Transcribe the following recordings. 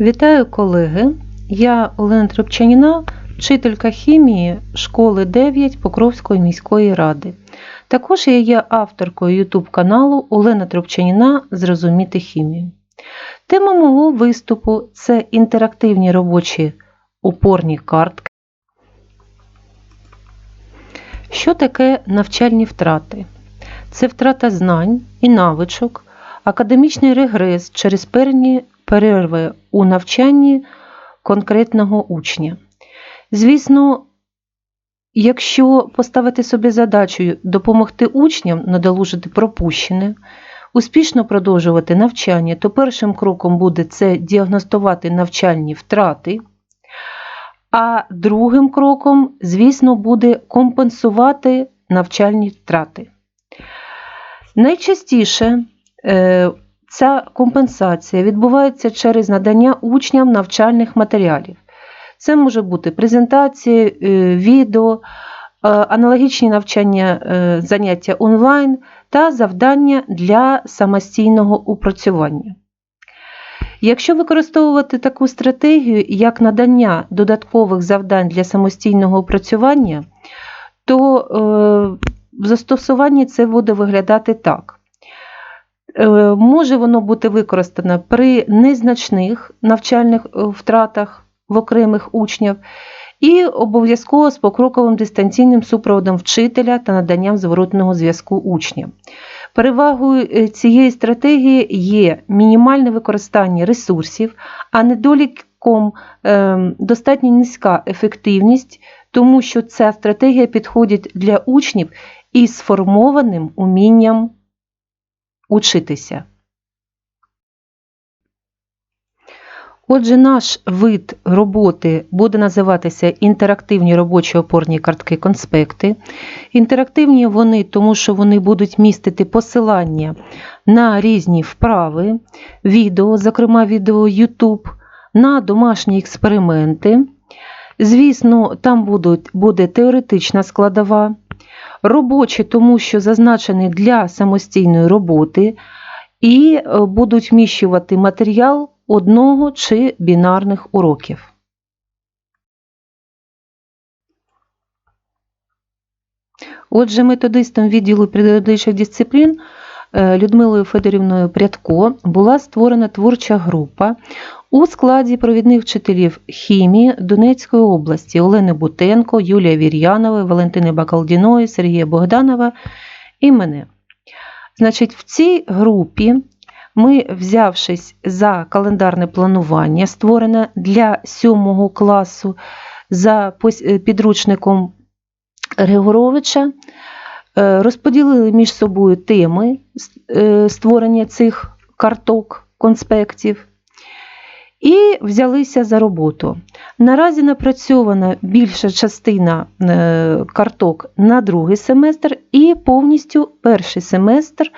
Вітаю колеги! Я Олена Трепчаніна, вчителька хімії школи 9 Покровської міської ради. Також я є авторкою YouTube каналу Олена Трепчаніна Зрозуміти хімію. Тема мого виступу це інтерактивні робочі опорні картки. Що таке навчальні втрати? Це втрата знань і навичок, академічний регрес через певні перерви у навчанні конкретного учня. Звісно, якщо поставити собі задачу допомогти учням надолужити пропущене, успішно продовжувати навчання, то першим кроком буде це діагностувати навчальні втрати. А другим кроком, звісно, буде компенсувати навчальні втрати. Найчастіше е, ця компенсація відбувається через надання учням навчальних матеріалів. Це може бути презентації, е, відео, е, аналогічні навчання заняття онлайн та завдання для самостійного опрацювання. Якщо використовувати таку стратегію, як надання додаткових завдань для самостійного опрацювання, то в застосуванні це буде виглядати так. Е, може воно бути використано при незначних навчальних е, втратах в окремих учнів, і обов'язково з покроковим дистанційним супроводом вчителя та наданням зворотного зв'язку учням. Перевагою е, цієї стратегії є мінімальне використання ресурсів, а недоліком достатньо низька ефективність, тому що ця стратегія підходить для учнів із сформованим умінням учитися. Отже, наш вид роботи буде називатися інтерактивні робочі опорні картки конспекти. Інтерактивні вони, тому що вони будуть містити посилання на різні вправи, відео, зокрема відео YouTube, на домашні експерименти. Звісно, там будуть, буде теоретична складова, робочі, тому що зазначені для самостійної роботи, і е, будуть вміщувати матеріал одного чи бінарних уроків. Отже, методистом відділу періодичних дисциплін е, Людмилою Федорівною Прядко була створена творча група у складі провідних вчителів хімії Донецької області Олени Бутенко, Юлія Вір'янова, Валентини Бакалдіної, Сергія Богданова і мене. Значить, в цій групі ми, взявшись за календарне планування, створене для 7 класу за е, підручником Григоровича, е, розподілили між собою теми е, створення цих карток, конспектів і взялися за роботу. Наразі напрацьована більша частина е, карток на другий семестр і повністю перший семестр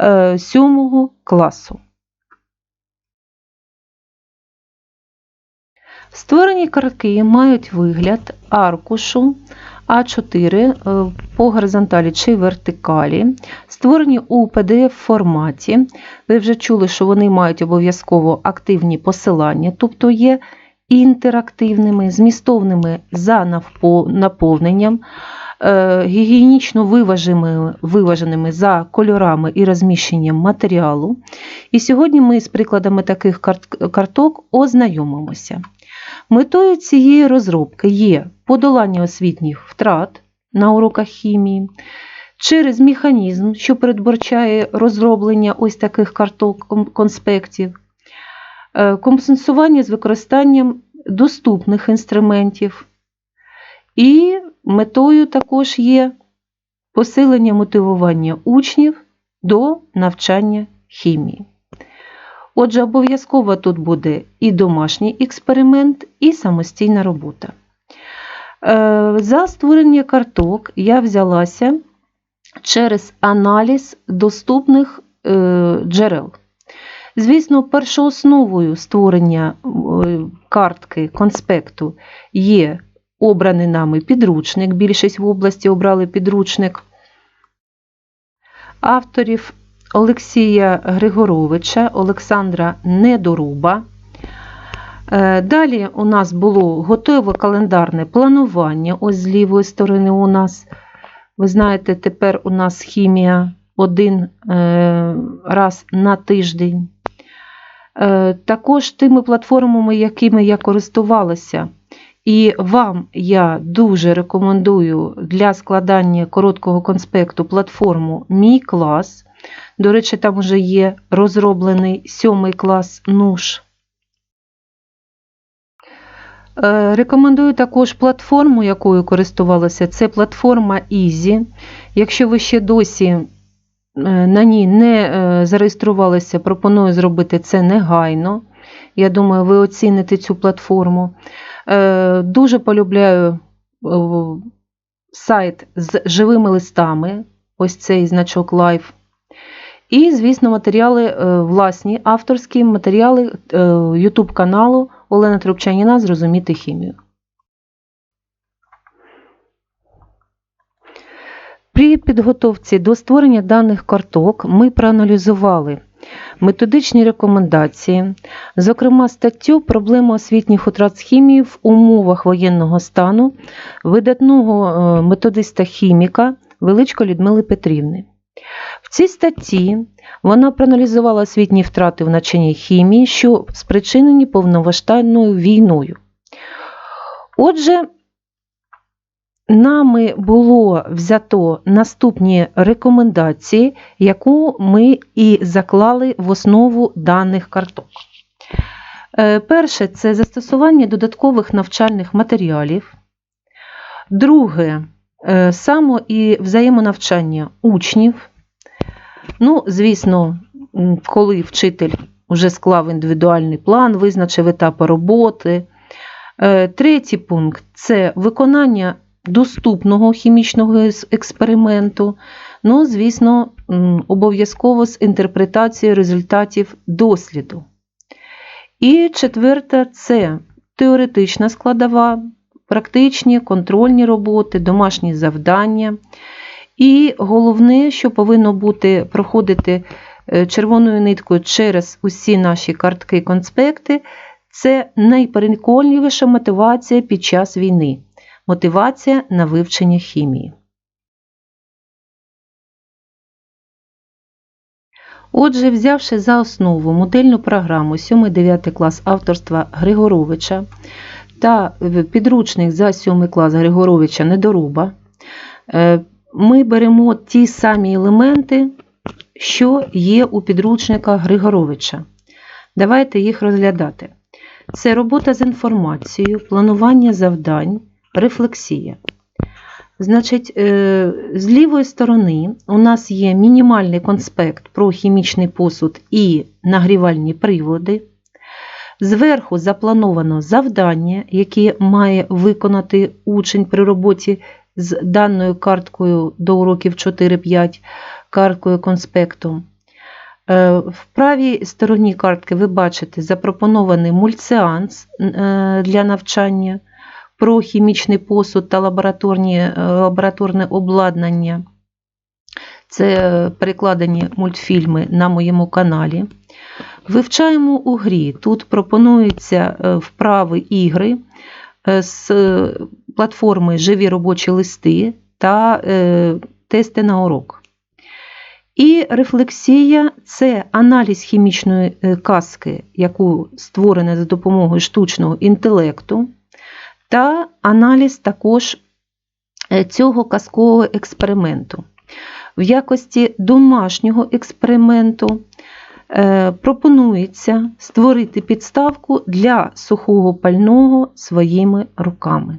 е, сьомого класу. Створені картки мають вигляд аркушу А4 е, по горизонталі чи вертикалі, створені у pdf форматі. Ви вже чули, що вони мають обов'язково активні посилання, тобто є інтерактивними, змістовними за наповненням, е, гігієнічно виваженими, виваженими за кольорами і розміщенням матеріалу. І сьогодні ми з прикладами таких карток ознайомимося. Метою цієї розробки є подолання освітніх втрат на уроках хімії через механізм, що передбачає розроблення ось таких карток конспектів, е, компенсування з використанням доступних інструментів. І метою також є посилення мотивування учнів до навчання хімії. Отже, обов'язково тут буде і домашній експеримент, і самостійна робота. Е, за створення карток я взялася через аналіз доступних е, джерел. Звісно, першоосновою створення е, картки конспекту є обраний нами підручник. Більшість в області обрали підручник авторів Олексія Григоровича, Олександра Недоруба. Е, Далі у нас було готове календарне планування. Ось з лівої сторони у нас, ви знаєте, тепер у нас хімія один е, раз на тиждень. Е, Також тими платформами, якими я користувалася, і вам я дуже рекомендую для складання короткого конспекту платформу Мій клас. До речі, там вже є розроблений сьомий клас НУШ. Е, Рекомендую також платформу, якою користувалася. Це платформа Easy. Якщо ви ще досі е, на ній не е, зареєструвалися, пропоную зробити це негайно. Я думаю, ви оціните цю платформу. Дуже полюбляю сайт з живими листами, ось цей значок Live. І, звісно, матеріали е, власні, авторські матеріали е, YouTube каналу Олена Трубчаніна Зрозуміти хімію. При підготовці до створення даних карток ми проаналізували методичні рекомендації, зокрема статтю Проблема освітніх утрат з хімії в умовах воєнного стану видатного е, методиста-хіміка Величко Людмили Петрівни. В цій статті вона проаналізувала освітні втрати в навчанні хімії, що спричинені повномасштабною війною. Отже, нами було взято наступні рекомендації, яку ми і заклали в основу даних карток. Е, Перше це застосування додаткових навчальних матеріалів. Друге само і взаємонавчання учнів. Ну, звісно, коли вчитель вже склав індивідуальний план, визначив етапи роботи. Е, Третій пункт це виконання доступного хімічного експерименту. Ну, звісно, обов'язково з інтерпретацією результатів досліду. І четверте це теоретична складова, практичні контрольні роботи, домашні завдання. І головне, що повинно бути проходити е, червоною ниткою через усі наші картки конспекти, це найпереконливіша мотивація під час війни. Мотивація на вивчення хімії. Отже, взявши за основу модельну програму 7-9 клас авторства Григоровича та е, підручник за 7 клас Григоровича Недоруба, е, ми беремо ті самі елементи, що є у підручниках Григоровича. Давайте їх розглядати. Це робота з інформацією, планування завдань, рефлексія. Значить, е, з лівої сторони у нас є мінімальний конспект про хімічний посуд і нагрівальні приводи. Зверху заплановано завдання, яке має виконати учень при роботі з даною карткою до уроків 4-5, карткою конспекту. Е, В правій стороні картки ви бачите запропонований мульціанс е, для навчання про хімічний посуд та е, лабораторне обладнання. Це перекладені мультфільми на моєму каналі. Вивчаємо у грі. Тут пропонуються е, вправи ігри е, з платформи Живі робочі листи та е, тести на урок. І рефлексія це аналіз хімічної е, казки, яку створена за допомогою штучного інтелекту, та аналіз також е, цього казкового експерименту. В якості домашнього експерименту е, пропонується створити підставку для сухого пального своїми руками.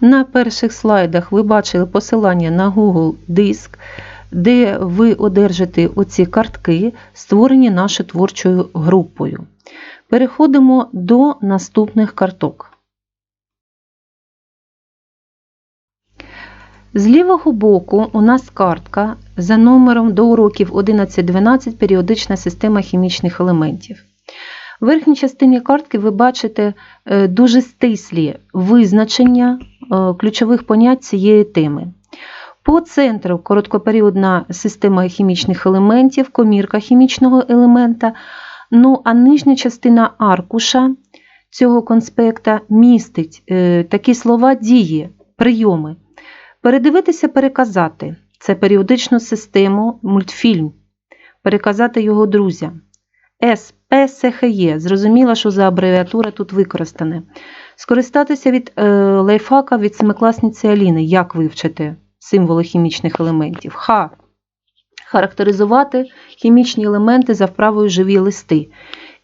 На перших слайдах ви бачили посилання на Google Диск, де ви одержите оці картки, створені нашою творчою групою. Переходимо до наступних карток. З лівого боку у нас картка за номером до уроків 11-12 періодична система хімічних елементів. В верхній частині картки ви бачите е, дуже стислі визначення е, ключових понять цієї теми. По центру короткоперіодна система хімічних елементів, комірка хімічного елемента. Ну, а нижня частина аркуша цього конспекта містить е, такі слова дії, прийоми. Передивитися, переказати це періодичну систему, мультфільм, переказати його друзям. СПСХЄ. Зрозуміло, що за абревіатура тут використане. Скористатися від е, лайфхака від семикласниці Аліни, як вивчити символи хімічних елементів. Х. Характеризувати хімічні елементи за вправою живі листи.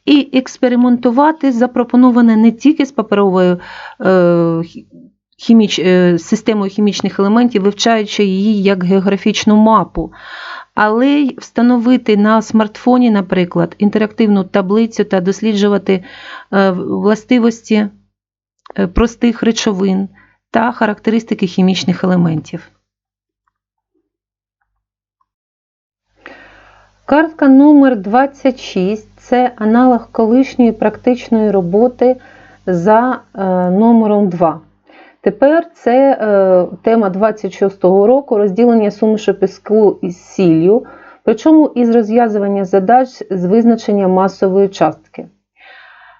І експериментувати запропоноване не тільки з паперовою е, хіміч, е, системою хімічних елементів, вивчаючи її як географічну мапу, але й встановити на смартфоні, наприклад, інтерактивну таблицю та досліджувати е, властивості е, простих речовин та характеристики хімічних елементів. Картка номер 26 це аналог колишньої практичної роботи за номером 2. Тепер це е, тема 26-го року розділення сумішу піску із сіллю, причому із розв'язування задач з визначення масової частки.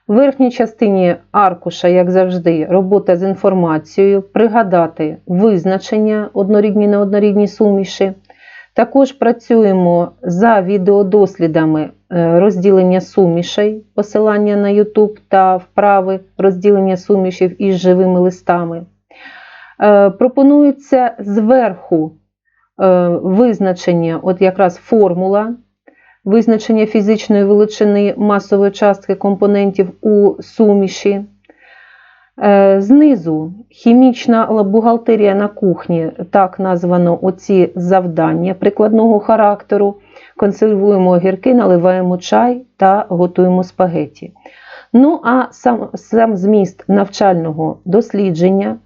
В верхній частині аркуша, як завжди, робота з інформацією, пригадати визначення однорідні неоднорідні суміші. Також працюємо за відеодослідами е, розділення сумішей, посилання на YouTube та вправи розділення сумішів із живими листами. Е, пропонується зверху е, визначення, от якраз формула, визначення фізичної величини масової частки компонентів у суміші. Е, знизу хімічна бухгалтерія на кухні, так названо оці завдання прикладного характеру. Консервуємо огірки, наливаємо чай та готуємо спагеті. Ну, а сам, сам зміст навчального дослідження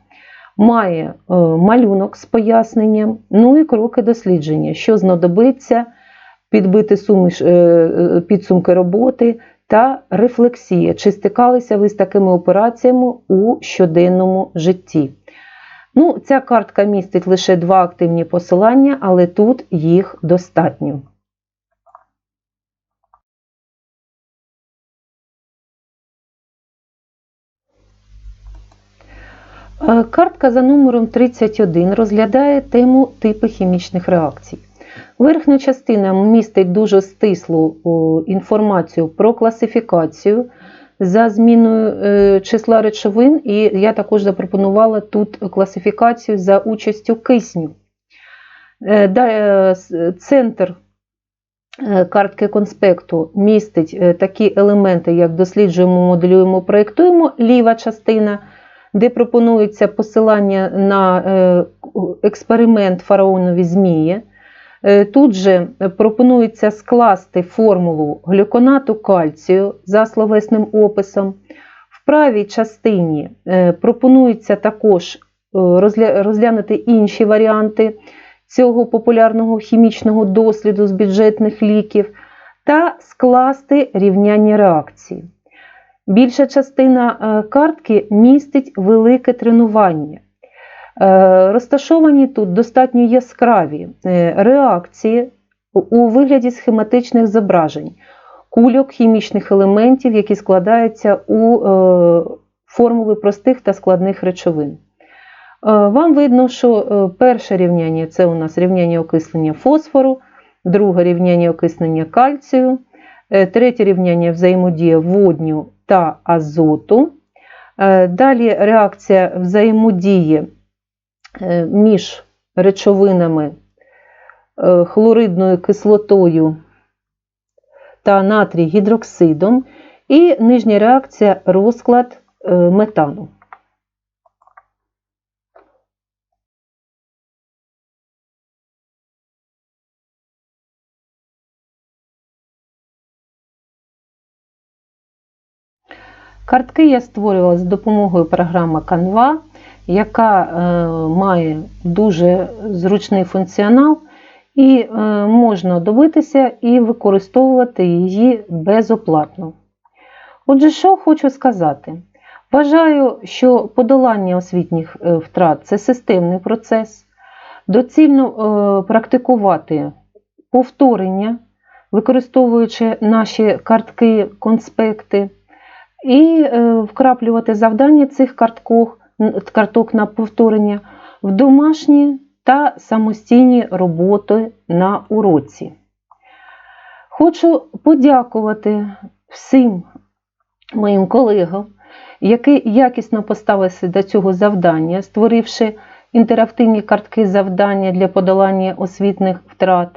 має е, малюнок з поясненням, ну і кроки дослідження, що знадобиться підбити суміш, е, підсумки роботи та рефлексія, чи стикалися ви з такими операціями у щоденному житті. Ну, Ця картка містить лише два активні посилання, але тут їх достатньо. Картка за номером 31 розглядає тему типи хімічних реакцій. Верхня частина містить дуже стислу інформацію про класифікацію за зміною е, числа речовин, і я також запропонувала тут класифікацію за участю кисню. Е, е, центр картки конспекту містить такі елементи, як досліджуємо, моделюємо, проєктуємо, ліва частина, де пропонується посилання на експеримент фараонові змії. Е, тут же пропонується скласти формулу глюконату кальцію за словесним описом. В правій частині е, пропонується також е, розглянути інші варіанти цього популярного хімічного досліду з бюджетних ліків та скласти рівняння реакції. Більша частина картки містить велике тренування. Е, розташовані тут достатньо яскраві е, реакції у вигляді схематичних зображень, кульок хімічних елементів, які складаються у е, формули простих та складних речовин. Вам видно, що перше рівняння це у нас рівняння окислення фосфору, друге рівняння окиснення кальцію, третє рівняння взаємодія водню та азоту. Далі реакція взаємодії Е, між речовинами е, хлоридною кислотою та натрій гідроксидом, і нижня реакція розклад е, метану. Картки я створювала з допомогою програми Canva яка е, має дуже зручний функціонал, і е, можна добитися і використовувати її безоплатно. Отже, що хочу сказати? Вважаю, що подолання освітніх е, втрат це системний процес. Доцільно практикувати повторення, використовуючи наші картки, конспекти, і е, вкраплювати завдання цих карткох, н- карток на повторення в домашні та самостійні роботи на уроці. Хочу подякувати всім моїм колегам, які якісно поставилися до цього завдання, створивши інтерактивні картки завдання для подолання освітних втрат.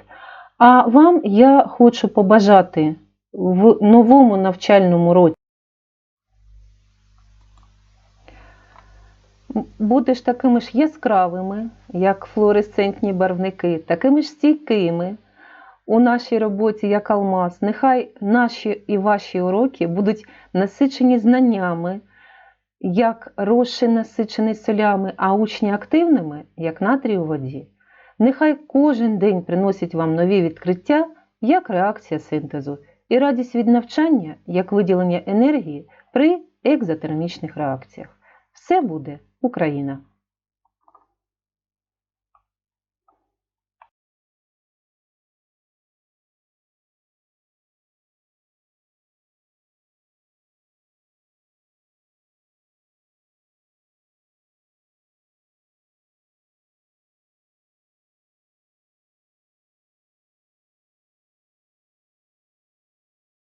А вам я хочу побажати в новому навчальному році. Будеш такими ж яскравими, як флуоресцентні барвники, такими ж стійкими у нашій роботі, як алмаз. Нехай наші і ваші уроки будуть насичені знаннями, як розчин насичений солями, а учні активними, як натрій у воді. Нехай кожен день приносить вам нові відкриття, як реакція синтезу, і радість від навчання, як виділення енергії при екзотермічних реакціях. Все буде Україна!